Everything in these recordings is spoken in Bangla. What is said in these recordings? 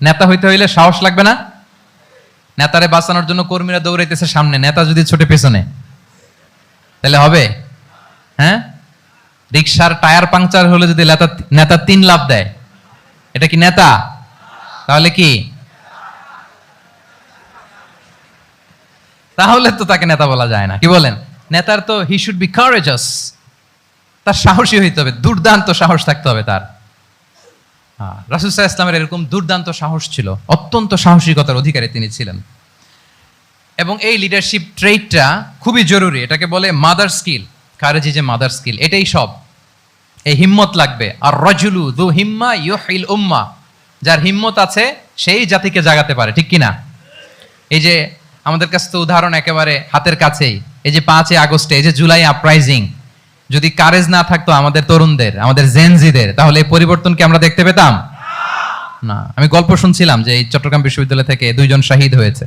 নেতা হইতে হইলে সাহস লাগবে না। নেতারে বাঁচানোর জন্য কর্মীরা দৌড়াইতেছে সামনে, নেতা যদি ছোটে পেছনে। তাহলে হবে? হ্যাঁ? রিক্সার টায়ার পাংচার হলে যদি নেতা তিন লাভ দেয়, এটা কি নেতা? তাহলে কি? তাহলে তো তাকে নেতা বলা যায় না, কি বলেন? নেতার তো হি শুড বি কারেজাস তার সাহসী হইতে হবে, দুর্দান্ত সাহস থাকতে হবে তার। রাসুসাহ ইসলামের এরকম দুর্দান্ত সাহস ছিল, অত্যন্ত সাহসিকতার অধিকারী তিনি ছিলেন। এবং এই লিডারশিপ ট্রেটটা খুবই জরুরি, এটাকে বলে মাদার স্কিল কারেজি যে মাদার স্কিল এটাই সব। এই হিম্মত লাগবে। আর রজুলু দু হিম্মা ইউহিল উম্মা, যার হিম্মত আছে, সেই জাতিকে জাগাতে পারে, ঠিক কি না এই যে আমাদের কাছে তো উদাহরণ একেবারে হাতের কাছেই, এই যে পাঁচই আগস্টে, এই যে জুলাই আপরাইজিং যদি কারেজ না থাকতো আমাদের তরুণদের, আমাদের জেনজিদের তাহলে এই পরিবর্তনকে আমরা দেখতে পেতাম? না। আমি গল্প শুনছিলাম যে এই চট্টগ্রাম বিশ্ববিদ্যালয় থেকে দুইজন শহীদ হয়েছে।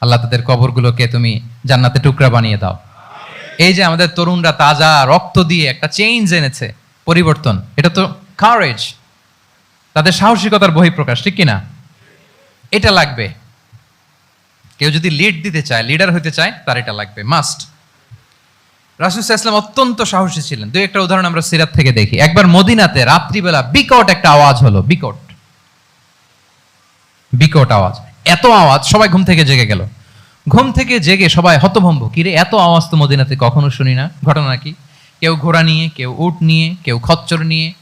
আল্লাহ তাদের কবরগুলোকে তুমি জান্নাতে টুকরা বানিয়ে দাও। এই যে আমাদের তরুণরা তাজা রক্ত দিয়ে একটা চেঞ্জ এনেছে, পরিবর্তন, এটা তো কারেজ তাদের সাহসিকতার বহিঃপ্রকাশ, ঠিক কিনা? এটা লাগবে। কেউ যদি লিড দিতে চায় লিডার হতে চায়, তার এটা লাগবে মাস্ট রাসুল ইসলাম অত্যন্ত সাহসী ছিলেন। দুই একটা উদাহরণ আমরা সিরাত থেকে দেখি। একবার মদিনাতে রাত্রিবেলা বিকট একটা আওয়াজ হলো, বিকট। বিকট আওয়াজ। এত আওয়াজ, সবাই ঘুম থেকে জেগে গেল। ঘুম থেকে জেগে সবাই হতভম্ব। কিরে এত আওয়াজ তো মদিনাতে কখনো শুনি না? ঘটনা কি? কেউ ঘোড়া নিয়ে, কেউ উট নিয়ে, কেউ খচ্চর নিয়ে,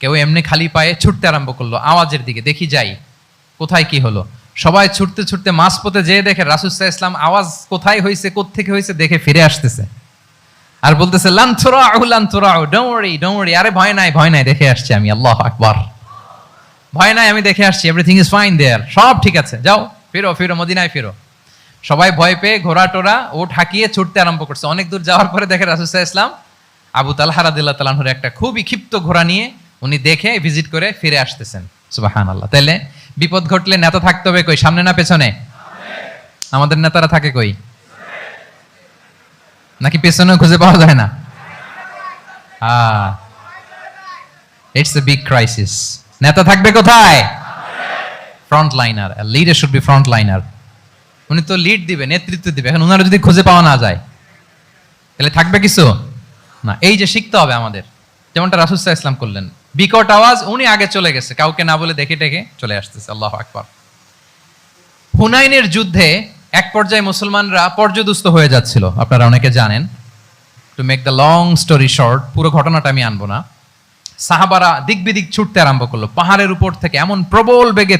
কেউ এমনি খালি পায়ে ছুটতে আরম্ভ করল আওয়াজের দিকে। দেখি যাই। কোথায় কি হলো? সবাই ছুটতে ছুটতে মাঝপথে যেয়ে দেখে রাসুসাহ ইসলাম আওয়াজ কোথায় হয়েছে কোত্থেকে হয়েছে দেখে ফিরে আসতেছে। আর বলতেছে ডোন্ট ওয়ারি ডোন্ট ওয়ারি আরে ভয় নাই ভয় নাই, দেখে আসছি আমি, আল্লাহ আকবার। ভয় নাই, আমি দেখে আসছি এভরিথিং ইজ ফাইন দেয়ার সব ঠিক আছে, যাও, ফিরো ফিরো, মদিনায় ফিরো। সবাই ভয় পেয়ে ঘোড়া টোরা ও ঠাকিয়ে ছুটতে আরম্ভ করছে। অনেক দূর যাওয়ার পরে দেখে রাসুসাহ ইসলাম আবু তালহা রাদিল্লাহ তালাহুর একটা খুবই ক্ষিপ্ত ঘোড়া নিয়ে উনি দেখে ভিজিট করে ফিরে আসতেছেন। সুবাহান আল্লাহ তাইলে বিপদ ঘটলে নেতা থাকতে হবে কই? সামনে না পেছনে? আমাদের নেতারা থাকে কই? নাকি পেছনে খুঁজে পাওয়া যায় না? ইটস এ বিগ ক্রাইসিস নেতা থাকবে কোথায়? Front liner leader should be front liner উনি তো লিড দিবে, নেতৃত্ব দিবে, এখন ওনারা যদি খুঁজে পাওয়া না যায়, তাহলে থাকবে কিছু? না, এই যে শিখতে হবে আমাদের। যেমনটা রাসুসাহ ইসলাম করলেন, বিকট আওয়াজ, উনি আগে চলে গেছে, কাউকে না বলে দেখে টেকে চলে আসতেছে, আল্লাহ আকবার। হুনাইনের যুদ্ধে এক পর্যায়ে মুসলমানরা পর্যদুস্ত হয়ে যাচ্ছিল। আপনারা অনেকে জানেন to make the long story short পুরো ঘটনাটা আমি আনব না। সাহাবারা দিক বিদিক ছুটতে আরম্ভ করল। পাহাড়ের উপর থেকে এমন প্রবল বেগে